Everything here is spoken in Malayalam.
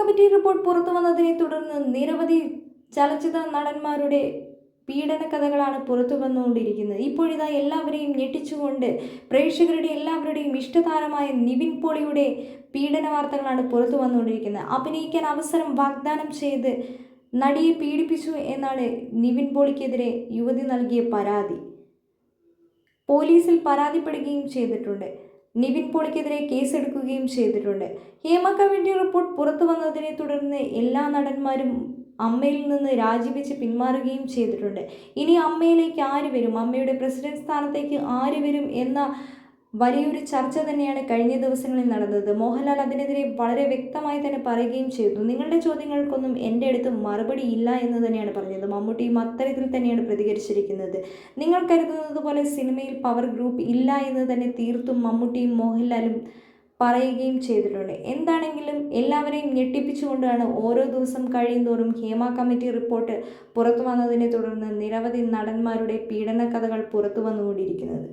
കമ്മിറ്റി റിപ്പോർട്ട് പുറത്തു വന്നതിനെ തുടർന്ന് നിരവധി ചലച്ചിത്ര നടന്മാരുടെ പീഡന കഥകളാണ് പുറത്തു വന്നുകൊണ്ടിരിക്കുന്നത്. ഇപ്പോഴിതാ എല്ലാവരെയും ഞെട്ടിച്ചുകൊണ്ട് പ്രേക്ഷകരുടെ എല്ലാവരുടെയും ഇഷ്ടതാരമായ നിവിൻ പോളിയുടെ പീഡന വാർത്തകളാണ് പുറത്തു വന്നുകൊണ്ടിരിക്കുന്നത്. അഭിനയിക്കാൻ അവസരം വാഗ്ദാനം ചെയ്ത് നടിയെ പീഡിപ്പിച്ചു എന്നാണ് നിവിൻ പോളിക്കെതിരെ യുവതി നൽകിയ പരാതി. പോലീസിൽ പരാതിപ്പെടുകയും ചെയ്തിട്ടുണ്ട്. നിവിൻ പോളിക്കെതിരെ കേസെടുക്കുകയും ചെയ്തിട്ടുണ്ട്. ഹേമ കമ്മിറ്റി റിപ്പോർട്ട് പുറത്തു വന്നതിനെ തുടർന്ന് എല്ലാ നടന്മാരും അമ്മയിൽ നിന്ന് രാജിവെച്ച് പിന്മാറുകയും ചെയ്തിട്ടുണ്ട്. ഇനി അമ്മയിലേക്ക് ആര് വരും അമ്മയുടെ പ്രസിഡന്റ് സ്ഥാനത്തേക്ക് ആര് വരും എന്ന വലിയൊരു ചർച്ച തന്നെയാണ് കഴിഞ്ഞ ദിവസങ്ങളിൽ നടന്നത്. മോഹൻലാൽ അതിനെതിരെ വളരെ വ്യക്തമായി തന്നെ പറയുകയും ചെയ്തു. നിങ്ങളുടെ ചോദ്യങ്ങൾക്കൊന്നും എന്റെ അടുത്ത് മറുപടി ഇല്ല എന്ന് തന്നെയാണ് പറഞ്ഞത്. മമ്മൂട്ടിയും അത്തരത്തിൽ തന്നെയാണ് പ്രതികരിച്ചിരിക്കുന്നത്. നിങ്ങൾ കരുതുന്നത് പോലെ സിനിമയിൽ പവർ ഗ്രൂപ്പ് ഇല്ല എന്ന് തന്നെ തീർത്തും മമ്മൂട്ടിയും മോഹൻലാലും പറയുകയും ചെയ്തിട്ടുണ്ട്. എന്താണെങ്കിലും എല്ലാവരെയും ഞെട്ടിപ്പിച്ചുകൊണ്ടാണ് ഓരോ ദിവസം കഴിയുന്തോറും ഹേമ കമ്മിറ്റി റിപ്പോർട്ട് പുറത്തു വന്നതിനെ തുടർന്ന് നിരവധി നടന്മാരുടെ പീഡന കഥകൾ പുറത്തു വന്നുകൊണ്ടിരിക്കുന്നത്